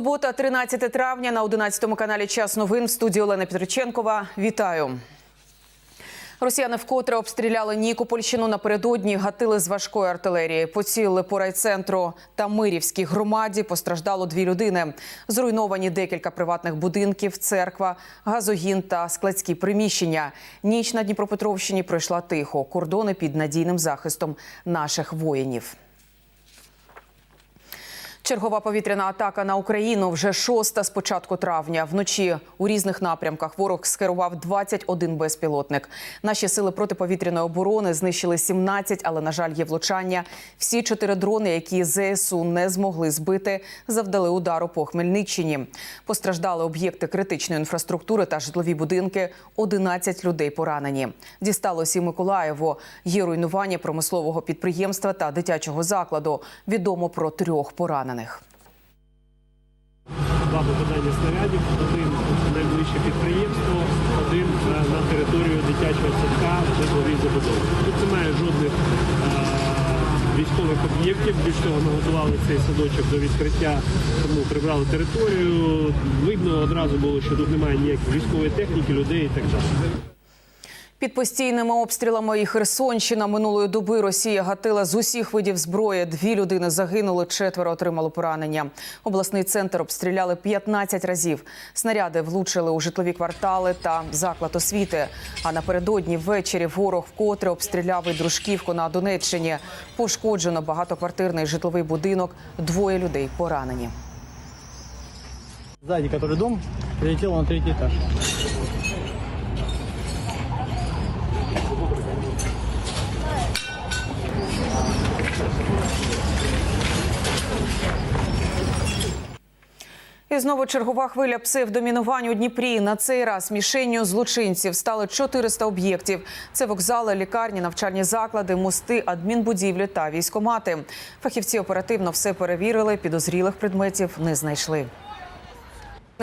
Субота, 13 травня на 11 каналі Час новин в студії Олена Петриченкова. Вітаю. Росіяни вкотре обстріляли Нікопольщину. Напередодні гатили з важкої артилерії. Поцілили по райцентру та Мирівській громаді. Постраждало дві людини. Зруйновані декілька приватних будинків, церква, газогін та складські приміщення. Ніч на Дніпропетровщині пройшла тихо. Кордони під надійним захистом наших воїнів. Чергова повітряна атака на Україну вже шоста з початку травня. Вночі у різних напрямках ворог скерував 21 безпілотник. Наші сили протиповітряної оборони знищили 17, але на жаль, є влучання. Всі чотири дрони, які ЗСУ не змогли збити, завдали удару по Хмельниччині. Постраждали об'єкти критичної інфраструктури та житлові будинки. 11 людей поранені. Дісталося і Миколаєву. Є руйнування промислового підприємства та дитячого закладу. Відомо про трьох поранених. Два попадання снарядів, один найближче підприємство, один на територію дитячого садка житловій забудові. Тут немає жодних е, військових об'єктів. Більш того, ми готували цей садочок до відкриття, тому прибрали територію. Видно одразу було, що тут немає ніякої військової техніки, людей і так далі. Під постійними обстрілами і Херсонщина минулої доби Росія гатила з усіх видів зброї. Дві людини загинули, четверо отримали поранення. Обласний центр обстріляли 15 разів. Снаряди влучили у житлові квартали та заклад освіти. А напередодні ввечері ворог вкотре обстріляв і дружківку на Донеччині. Пошкоджено багатоквартирний житловий будинок. Двоє людей поранені. Сзади, который дом, прилетел на третий этаж. І знову чергова хвиля псевдомінувань у Дніпрі. На цей раз мішенню злочинців стали 400 об'єктів. Це вокзали, лікарні, навчальні заклади, мости, адмінбудівлі та військомати. Фахівці оперативно все перевірили. Підозрілих предметів не знайшли.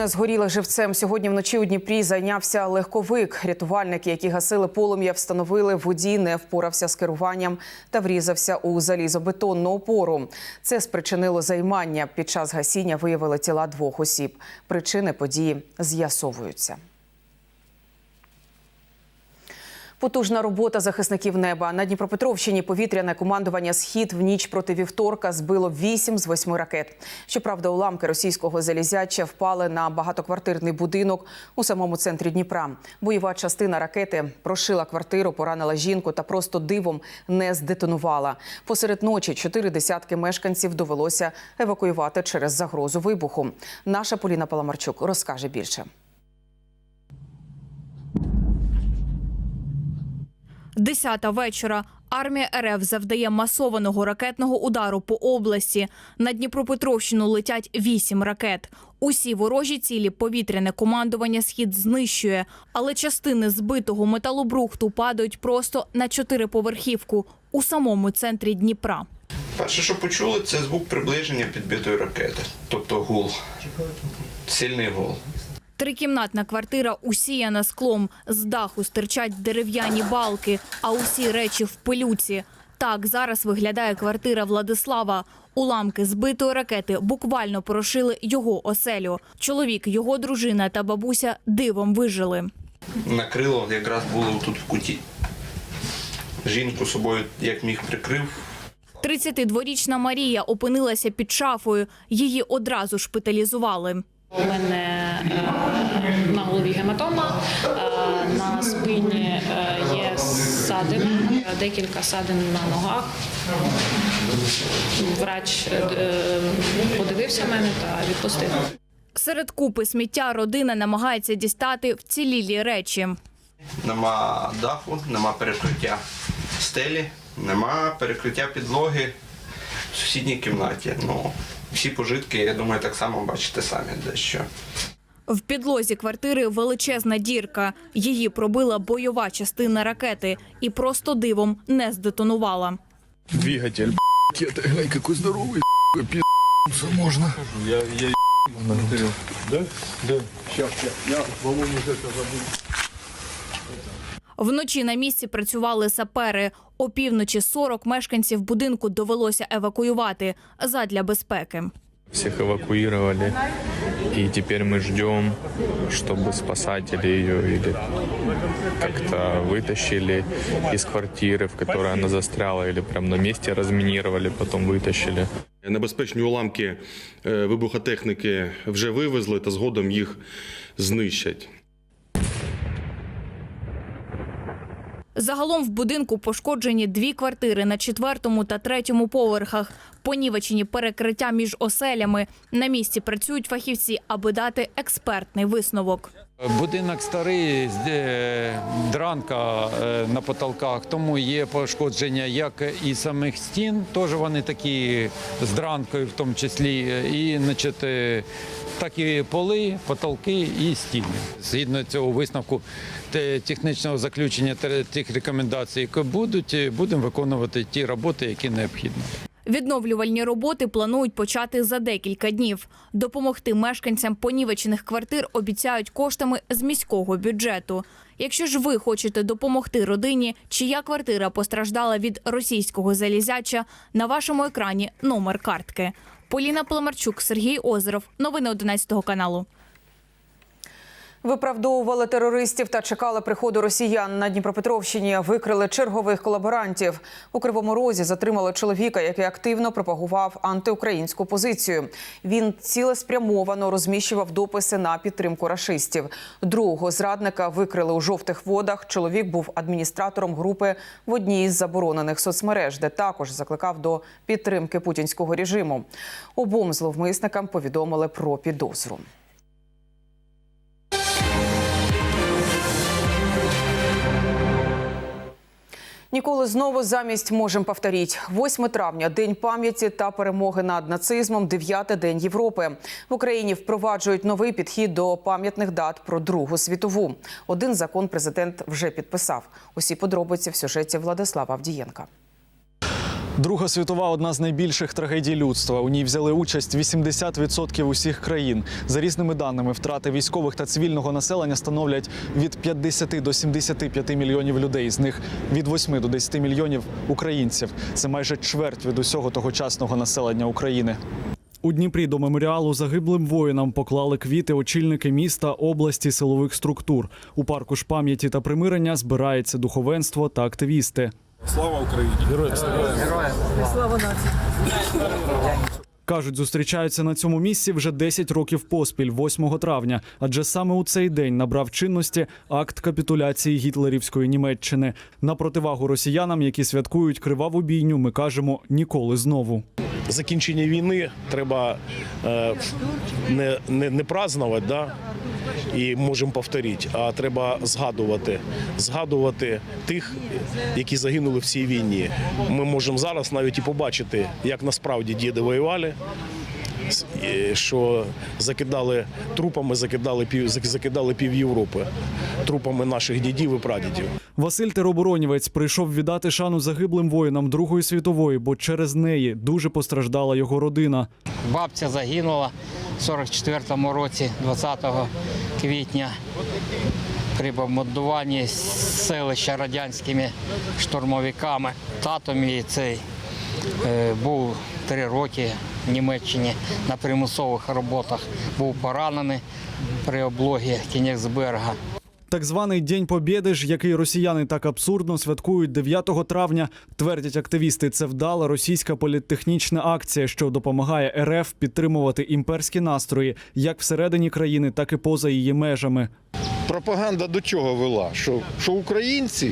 Згорілих живцем сьогодні вночі у Дніпрі зайнявся легковик. Рятувальники, які гасили полум'я, встановили водій не впорався з керуванням та врізався у залізобетонну опору. Це спричинило займання. Під час гасіння виявили тіла двох осіб. Причини події з'ясовуються. Потужна робота захисників неба на Дніпропетровщині. Повітряне командування Схід в ніч проти вівторка збило 8 з 8 ракет. Щоправда, уламки російського залізяча впали на багатоквартирний будинок у самому центрі Дніпра. Бойова частина ракети прошила квартиру, поранила жінку та просто дивом не здетонувала. Посеред ночі чотири десятки мешканців довелося евакуювати через загрозу вибуху. Наша Поліна Паламарчук розкаже більше. Десята вечора. Армія РФ завдає масованого ракетного удару по області. На Дніпропетровщину летять вісім ракет. Усі ворожі цілі повітряне командування схід знищує, але частини збитого металобрухту падають просто на чотириповерхівку у самому центрі Дніпра. Перше, що почули, це звук приближення підбитої ракети, тобто гул. Сильний гул. Трикімнатна квартира усіяна склом. З даху стирчать дерев'яні балки, а усі речі в пилюці. Так зараз виглядає квартира Владислава. Уламки збитої ракети буквально порошили його оселю. Чоловік, його дружина та бабуся дивом вижили. Накрило якраз було тут в куті. Жінку собою як міг прикрив. 32-річна Марія опинилася під шафою. Її одразу шпиталізували. У мене е, на голові гематома, е, на спині е, є ссадини, е, декілька садин на ногах. Врач е, подивився мене та відпустив. Серед купи сміття родина намагається дістати вцілілі речі. Нема даху, нема перекриття стелі, нема перекриття підлоги в сусідній кімнаті. Ну, всі пожитки, я думаю, так само бачите самі дещо. В підлозі квартири величезна дірка. Її пробила бойова частина ракети і просто дивом не здетонувала. Двигатель, б***ь, это, ай, какой здоровый, б***ь, пи***ться можно. Я, я, Да? Да. Сейчас, сейчас. Я, по-моему, это забыл. Вночі на місці працювали сапери. Опівночі 40 мешканців будинку довелося евакуювати задля безпеки. Всех эвакуировали, и теперь мы ждем, чтобы спасатели ее или как-то вытащили из квартиры, в которой она застряла, или прям на месте разминировали, потом вытащили. Небезпечні уламки е, вибухотехніки вже вивезли та згодом їх знищать. Загалом в будинку пошкоджені дві квартири на четвертому та третьому поверхах. Понівечені перекриття між оселями. На місці працюють фахівці, аби дати експертний висновок. Будинок старий, е, дранка е, на потолках, тому є пошкодження як і самих стін, теж вони такі з дранкою в тому числі, і значить, е, так і поли, потолки і стіни. Згідно цього висновку технічного заключення та тих рекомендацій, які будуть, е, будемо виконувати ті роботи, які необхідні. Відновлювальні роботи планують почати за декілька днів. Допомогти мешканцям понівечених квартир обіцяють коштами з міського бюджету. Якщо ж ви хочете допомогти родині, чия квартира постраждала від російського залізяча, на вашому екрані номер картки. Поліна Паламарчук, Сергій Озеров. Новини 11 каналу. Виправдовували терористів та чекали приходу росіян на Дніпропетровщині. Викрили чергових колаборантів. У Кривому Розі затримали чоловіка, який активно пропагував антиукраїнську позицію. Він цілеспрямовано розміщував дописи на підтримку рашистів. Другого зрадника викрили у жовтих водах. Чоловік був адміністратором групи в одній із заборонених соцмереж, де також закликав до підтримки путінського режиму. Обом зловмисникам повідомили про підозру. Ніколи знову замість можемо повторіть. 8 травня день пам'яті та перемоги над нацизмом. 9 день Європи в Україні впроваджують новий підхід до пам'ятних дат про Другу світову. Один закон президент вже підписав. Усі подробиці в сюжеті Владислава Авдієнка. Друга світова одна з найбільших трагедій людства. У ній взяли участь 80% усіх країн. За різними даними, втрати військових та цивільного населення становлять від 50 до 75 мільйонів людей. З них від 8 до 10 мільйонів українців. Це майже чверть від усього тогочасного населення України. У Дніпрі до меморіалу загиблим воїнам поклали квіти очільники міста, області, силових структур. У парку ж пам'яті та примирення збирається духовенство та активісти. Слава Україні! Героям Кажуть, зустрічаються на цьому місці вже 10 років поспіль, 8 травня. Адже саме у цей день набрав чинності акт капітуляції гітлерівської Німеччини. На противагу росіянам, які святкують криваву бійню, ми кажемо ніколи знову. Закінчення війни треба е, не, не, не празднувати, да? і можемо повторити, а треба згадувати, згадувати тих, які загинули в цій війні. Ми можемо зараз навіть і побачити, як насправді діди воювали. Що закидали трупами, закидали пів закидали пів Європи, трупами наших дідів і прадідів. Василь Тероборонівець прийшов віддати шану загиблим воїнам Другої світової, бо через неї дуже постраждала його родина. Бабця загинула в 44-му році, 20 квітня, при бомбардуванні селища радянськими штурмовиками. Тато мій цей був три роки в Німеччині на примусових роботах. Був поранений при облогі Кінігсберга. Так званий День Побєди ж, який росіяни так абсурдно святкують 9 травня, твердять активісти. Це вдала російська політтехнічна акція, що допомагає РФ підтримувати імперські настрої як всередині країни, так і поза її межами. Пропаганда до чого вела? Що, що українці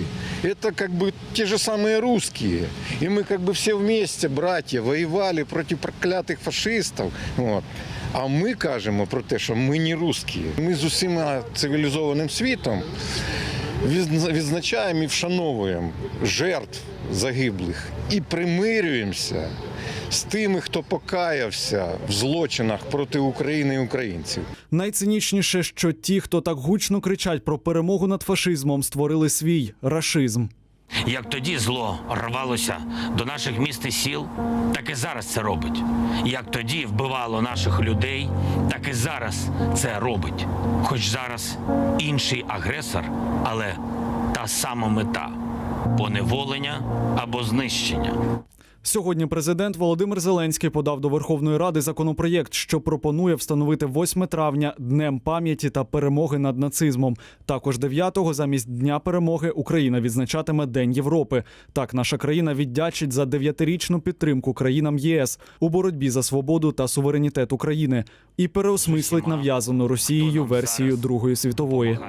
це бы ті ж самі русские. І ми бы всі вместе, братья, воювали проти проклятих фашистів. От. А ми кажемо про те, що ми не русські. Ми з усіма цивілізованим світом відзначаємо і вшановуємо жертв загиблих і примирюємося з тими, хто покаявся в злочинах проти України і українців. Найцинічніше, що ті, хто так гучно кричать про перемогу над фашизмом, створили свій рашизм. Як тоді зло рвалося до наших міст і сіл, так і зараз це робить. Як тоді вбивало наших людей, так і зараз це робить. Хоч зараз інший агресор, але та сама мета поневолення або знищення. Сьогодні президент Володимир Зеленський подав до Верховної Ради законопроєкт, що пропонує встановити 8 травня днем пам'яті та перемоги над нацизмом. Також 9-го замість дня перемоги Україна відзначатиме День Європи. Так наша країна віддячить за дев'ятирічну підтримку країнам ЄС у боротьбі за свободу та суверенітет України і переосмислить нав'язану Росією версію Другої світової.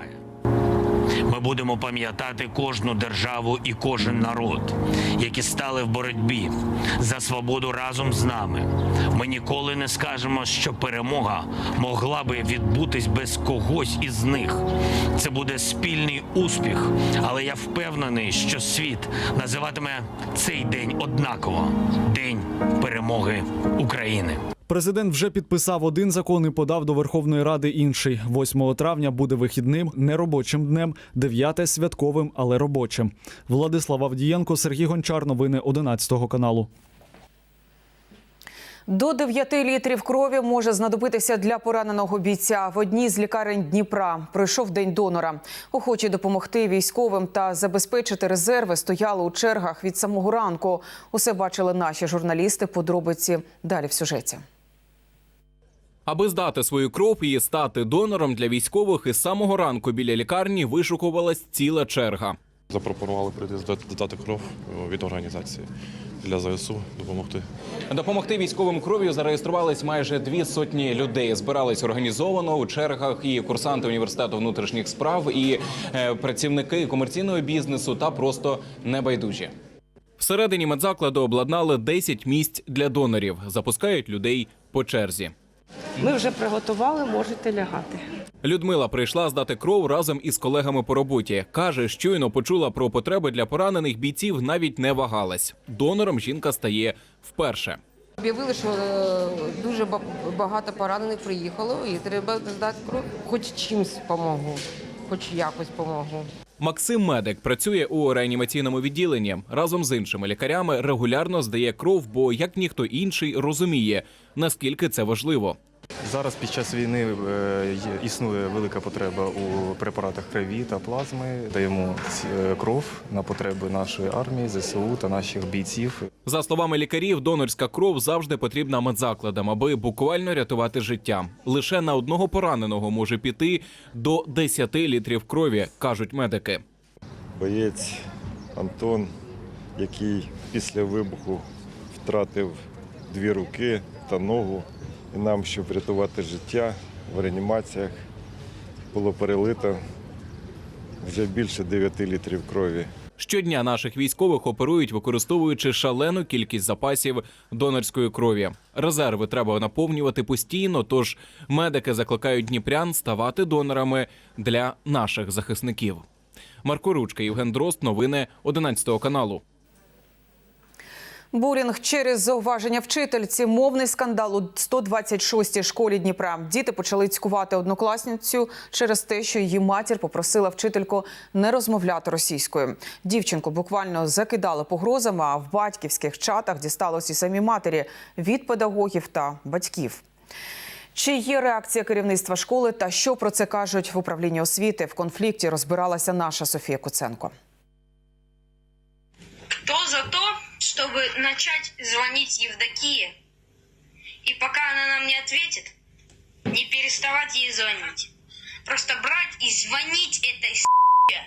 Ми будемо пам'ятати кожну державу і кожен народ, які стали в боротьбі за свободу разом з нами. Ми ніколи не скажемо, що перемога могла би відбутись без когось із них. Це буде спільний успіх, але я впевнений, що світ називатиме цей день однаково День перемоги України. Президент вже підписав один закон і подав до Верховної Ради інший. 8 травня буде вихідним, неробочим днем, 9 святковим, але робочим. Владислав Авдієнко, Сергій Гончар. Новини 11 каналу. До 9 літрів крові може знадобитися для пораненого бійця в одній з лікарень Дніпра. Пройшов день донора. Охочі допомогти військовим та забезпечити резерви стояли у чергах від самого ранку. Усе бачили наші журналісти. Подробиці далі в сюжеті. Аби здати свою кров і стати донором для військових із самого ранку біля лікарні вишукувалась ціла черга. Запропонували прийти здати кров від організації для ЗСУ допомогти. Допомогти військовим кров'ю зареєструвались майже дві сотні людей. Збирались організовано у чергах і курсанти університету внутрішніх справ, і е, працівники комерційного бізнесу та просто небайдужі. Всередині медзакладу обладнали 10 місць для донорів. Запускають людей по черзі. Ми вже приготували, можете лягати. Людмила прийшла здати кров разом із колегами по роботі. Каже, щойно почула про потреби для поранених бійців, навіть не вагалась. Донором жінка стає вперше. Об'явили, що е, дуже ба- багато поранених приїхало і треба здати кров. Хоч чимось допомогу, хоч якось допомогу. Максим Медик працює у реанімаційному відділенні. Разом з іншими лікарями регулярно здає кров, бо як ніхто інший розуміє, наскільки це важливо. Зараз під час війни е, існує велика потреба у препаратах крові та плазми. Даємо е, кров на потреби нашої армії, ЗСУ та наших бійців. За словами лікарів, донорська кров завжди потрібна медзакладам, аби буквально рятувати життя. Лише на одного пораненого може піти до 10 літрів крові, кажуть медики. боєць Антон, який після вибуху втратив дві руки та ногу. І нам, щоб врятувати життя в реанімаціях, було перелито вже більше 9 літрів крові. Щодня наших військових оперують, використовуючи шалену кількість запасів донорської крові. Резерви треба наповнювати постійно. Тож медики закликають дніпрян ставати донорами для наших захисників. Марко Ручка, Євген Дрозд. Новини 11 каналу. Булінг через зауваження вчительці. Мовний скандал у 126-й школі Дніпра. Діти почали цькувати однокласницю через те, що її матір попросила вчительку не розмовляти російською. Дівчинку буквально закидали погрозами, а в батьківських чатах дісталось і самі матері від педагогів та батьків. Чи є реакція керівництва школи та що про це кажуть в управлінні освіти? В конфлікті розбиралася наша Софія Куценко. Кто за то, чтобы начать звонить Евдокии, и пока она нам не ответит, не переставать ей звонить. Просто брать и звонить этой с***е,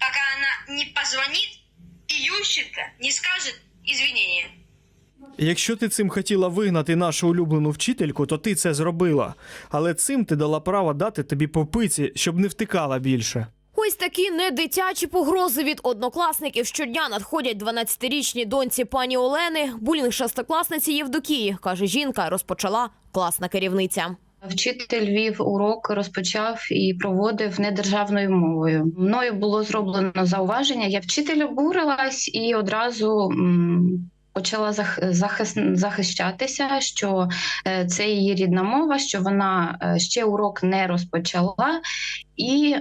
пока она не позвонит и Ющенко не скажет извинения. Якщо ти цим хотіла вигнати нашу улюблену вчительку, то ти це зробила. Але цим ти дала право дати тобі попиці, щоб не втикала більше. Ось такі недитячі погрози від однокласників щодня надходять 12-річній доньці пані Олени. Булінг шестикласниці Євдокії, каже жінка, розпочала класна керівниця. Вчитель вів урок, розпочав і проводив недержавною мовою. Мною було зроблено зауваження. Я вчитель обурилась і одразу почала зах- захис- захищатися, що е, це її рідна мова, що вона е, ще урок не розпочала, і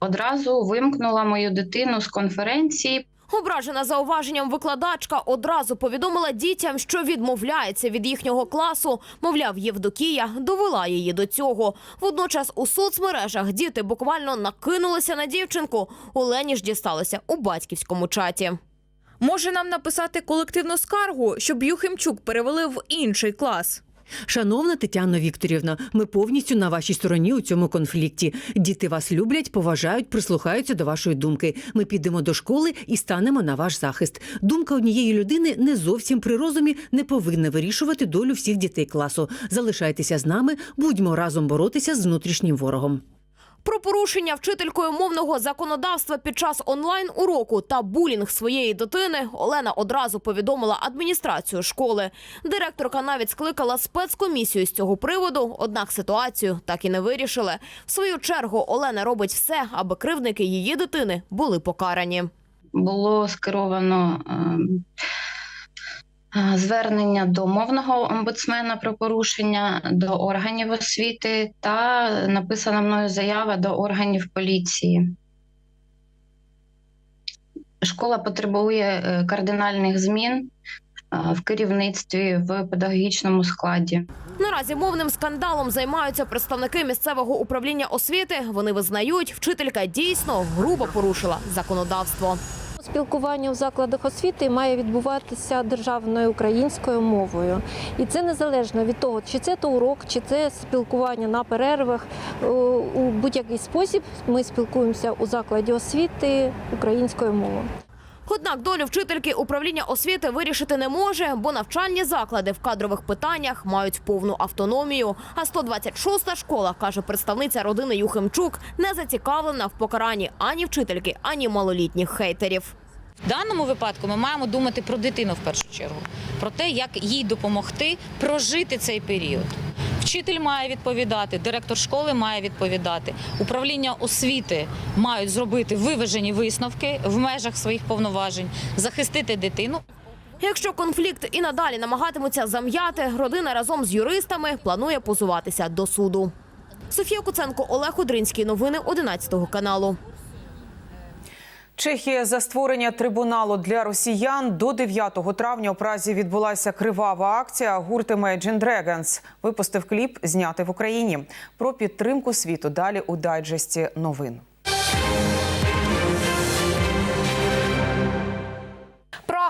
одразу вимкнула мою дитину з конференції. Ображена зауваженням викладачка одразу повідомила дітям, що відмовляється від їхнього класу. Мовляв, Євдокія довела її до цього. Водночас у соцмережах діти буквально накинулися на дівчинку. Олені ж дісталося у батьківському чаті. Може нам написати колективну скаргу, щоб Юхимчук перевели в інший клас? Шановна Тетяно Вікторівна, ми повністю на вашій стороні у цьому конфлікті. Діти вас люблять, поважають, прислухаються до вашої думки. Ми підемо до школи і станемо на ваш захист. Думка однієї людини не зовсім при розумі не повинна вирішувати долю всіх дітей класу. Залишайтеся з нами, будьмо разом боротися з внутрішнім ворогом. Про порушення вчителькою мовного законодавства під час онлайн уроку та булінг своєї дитини Олена одразу повідомила адміністрацію школи. Директорка навіть скликала спецкомісію з цього приводу, однак ситуацію так і не вирішили. В свою чергу Олена робить все, аби кривдники її дитини були покарані. було скеровано е, звернення до мовного омбудсмена про порушення до органів освіти та написана мною заява до органів поліції. Школа потребує е, кардинальних змін е, в керівництві в педагогічному складі. Наразі мовним скандалом займаються представники місцевого управління освіти. Вони визнають, вчителька дійсно грубо порушила законодавство. Спілкування у закладах освіти має відбуватися державною українською мовою, і це незалежно від того, чи це то урок, чи це спілкування на перервах. Е, У будь-який спосіб ми спілкуємося у закладі освіти українською мовою. Однак долю вчительки управління освіти вирішити не може, бо навчальні заклади в кадрових питаннях мають повну автономію. А 126-та школа, каже представниця родини Юхимчук, не зацікавлена в покаранні ані вчительки, ані малолітніх хейтерів. В даному випадку ми маємо думати про дитину в першу чергу, про те, як їй допомогти прожити цей період. Вчитель має відповідати, директор школи має відповідати. Управління освіти мають зробити виважені висновки в межах своїх повноважень, захистити дитину. Якщо конфлікт і надалі намагатимуться зам'яти, родина разом з юристами планує позуватися до суду. Софія Куценко, Олег Одринський. Новини 11 каналу. Чехія за створення трибуналу для росіян до 9 травня у Празі відбулася кривава акція. Гурт Imagine Dragons випустив кліп, знятий в Україні. Про підтримку світу далі у дайджесті новин.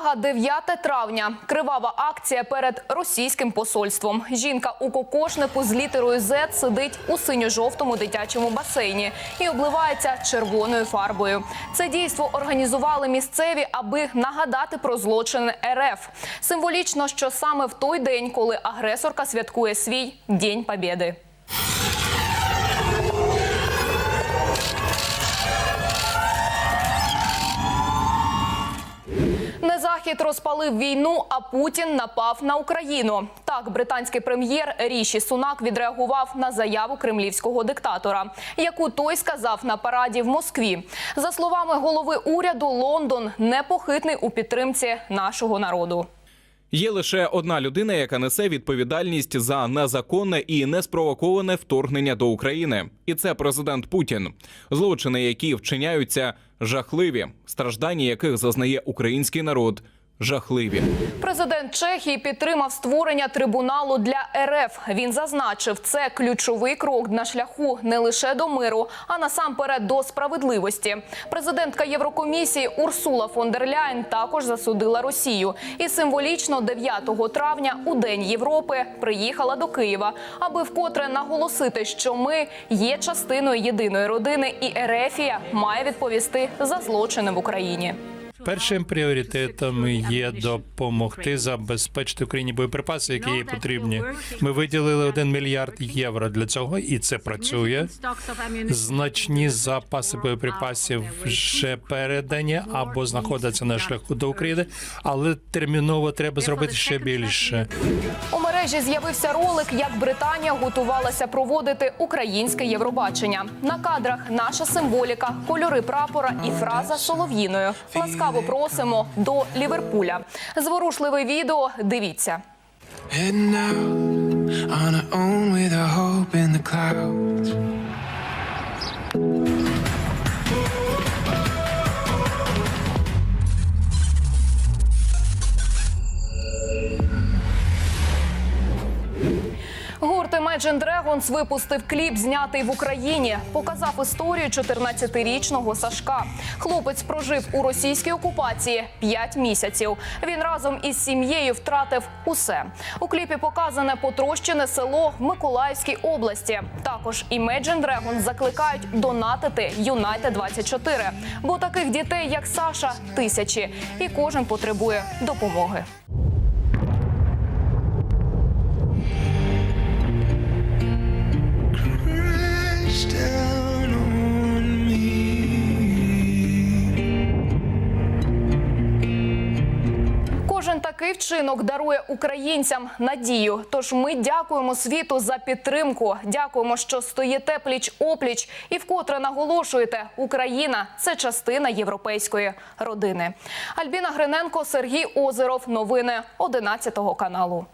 Прага, 9 травня. Кривава акція перед російським посольством. Жінка у кокошнику з літерою Z сидить у синьо-жовтому дитячому басейні і обливається червоною фарбою. Це дійство організували місцеві, аби нагадати про злочин РФ. Символічно, що саме в той день, коли агресорка святкує свій День Побєди. Не захід розпалив війну, а Путін напав на Україну. Так, британський прем'єр Ріші Сунак відреагував на заяву кремлівського диктатора, яку той сказав на параді в Москві. За словами голови уряду, Лондон непохитний у підтримці нашого народу. Є лише одна людина, яка несе відповідальність за незаконне і неспровоковане вторгнення до України, і це президент Путін. Злочини, які вчиняються, жахливі, страждання яких зазнає український народ. Жахливі. Президент Чехії підтримав створення трибуналу для РФ. Він зазначив, це ключовий крок на шляху не лише до миру, а насамперед до справедливості. Президентка Єврокомісії Урсула фон дер Ляйн також засудила Росію і символічно 9 травня у День Європи приїхала до Києва, аби вкотре наголосити, що ми є частиною єдиної родини, і Ерефія має відповісти за злочини в Україні. Першим пріоритетом є допомогти забезпечити Україні боєприпаси, які їй потрібні. Ми виділили 1 мільярд євро для цього, і це працює. Значні запаси боєприпасів вже передані або знаходяться на шляху до України, але терміново треба зробити ще більше. У мережі з'явився ролик, як Британія готувалася проводити українське Євробачення. На кадрах наша символіка, кольори прапора і фраза солов'їною. Ласкаво просимо до Ліверпуля. Зворушливе відео. Дивіться. Imagine Dragons випустив кліп, знятий в Україні. Показав історію 14-річного Сашка. Хлопець прожив у російській окупації 5 місяців. Він разом із сім'єю втратив усе. У кліпі показане потрощене село в Миколаївській області. Також Imagine Dragons закликають донатити United 24 бо таких дітей, як Саша, тисячі, і кожен потребує допомоги. Вчинок дарує українцям надію. Тож ми дякуємо світу за підтримку. Дякуємо, що стоїте пліч опліч і вкотре наголошуєте, Україна це частина європейської родини. Альбіна Гриненко, Сергій Озеров. Новини 11 каналу.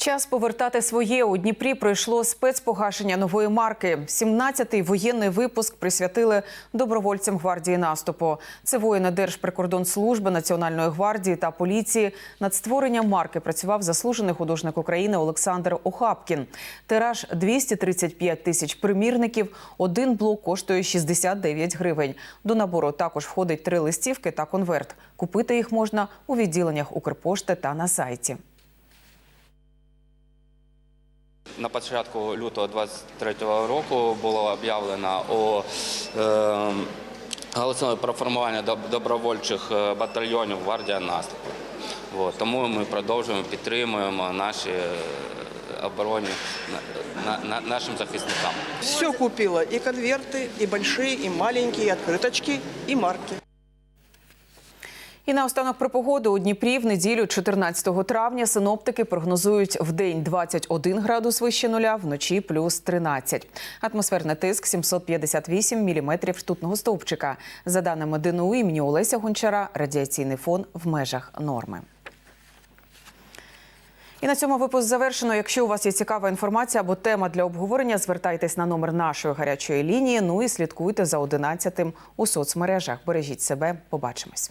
Час повертати своє у Дніпрі пройшло спецпогашення нової марки. 17-й воєнний випуск присвятили добровольцям гвардії наступу. Це воїни Держприкордонслужби, Національної гвардії та поліції. Над створенням марки працював заслужений художник України Олександр Охапкін. Тираж 235 тисяч примірників. Один блок коштує 69 гривень. До набору також входить три листівки та конверт. Купити їх можна у відділеннях Укрпошти та на сайті. На початку лютого 23-го року було об'явлено о е, голосове про формування добровольчих е, батальйонів гвардія наступу. От, тому ми продовжуємо підтримуємо наші е, обороні на, на, нашим захисникам. Все купила. И конверты, и большие, и маленькие, и открыточки, и марки. І наостанок про погоду у Дніпрі в неділю, 14 травня, синоптики прогнозують в день 21 градус вище нуля, вночі плюс 13. Атмосферний тиск 758 міліметрів ртутного стовпчика. За даними ДНУ імені Олеся Гончара, радіаційний фон в межах норми. І на цьому випуск завершено. Якщо у вас є цікава інформація або тема для обговорення, звертайтесь на номер нашої гарячої лінії. Ну і слідкуйте за 11 у соцмережах. Бережіть себе. Побачимось.